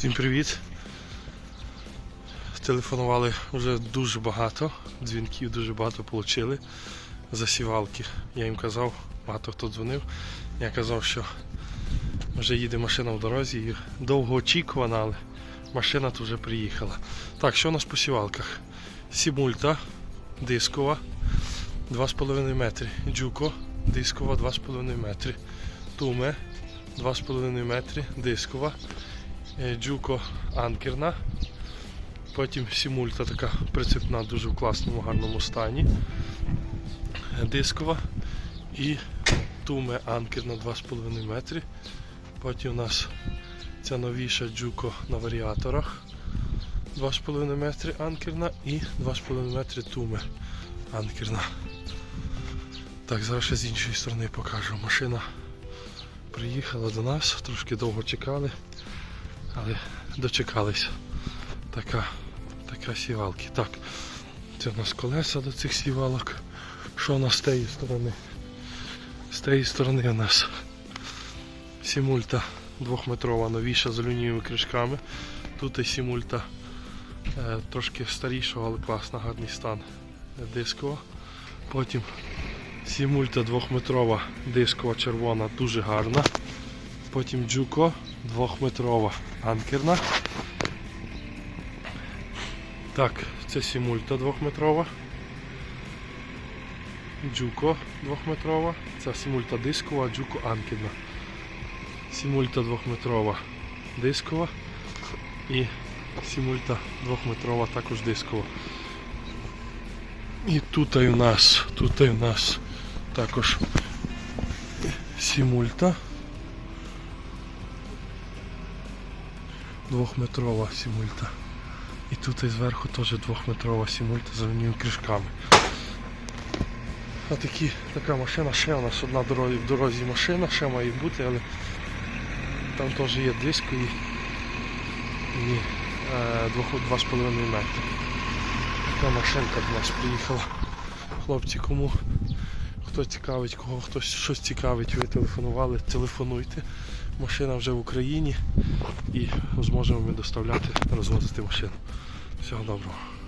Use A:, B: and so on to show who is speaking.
A: Всім привіт. Телефонували вже дуже багато, дзвінків дуже багато отримали. Засівалки. Я їм казав, багато хто дзвонив. Я казав, що вже їде машина в дорозі і довго очікувана, але машина тут вже приїхала. Так, що у нас по сівалках? Сімульта, дискова, 2,5 метри. Джуко, дискова, 2,5 метри. Туме, 2,5 метри, дискова. Е, Джуко анкерна. Потім сімульта така прицепна, дуже в класному гарному стані. Е, Дискова. І туме анкерна 2,5 метри. Потім у нас ця новіша джуко на варіаторах. 2,5 метри анкерна і 2,5 метри туме анкерна. Так, зараз ще з іншої сторони покажу. Машина приїхала до нас, трошки довго чекали, але дочекались. Така, така сівалки. Так, це у нас колеса до цих сівалок. Що у нас з тієї сторони? З тієї сторони у нас сімульта двохметрова новіша з алюмінієвими кришками. Тут і сімульта е, трошки старішого, але класно, гарний стан дискова. Потім сімульта двохметрова дискова червона, дуже гарна. Потім джуко двохметрова анкерна. Так, це сімульта двохметрова. Джуко двохметрова. Це сімульта дискова, джуко анкерна. Сімульта двохметрова дискова і сімульта двохметрова також дискова. І тут у нас, тут у нас також сімульта. Двохметрова сімульта. І тут і зверху теж двохметрова сімульта з алюмінієвими кришками. А такі, така машина, ще у нас одна дорозі, в дорозі машина, ще має бути, але там теж є диск і, і е, 2,5 метри. Така машинка до нас приїхала. Хлопці, кому хто цікавить, кого хтось щось цікавить, ви телефонували, телефонуйте. Машина вже в Україні і зможемо ми доставляти, розвозити машину. Всього доброго.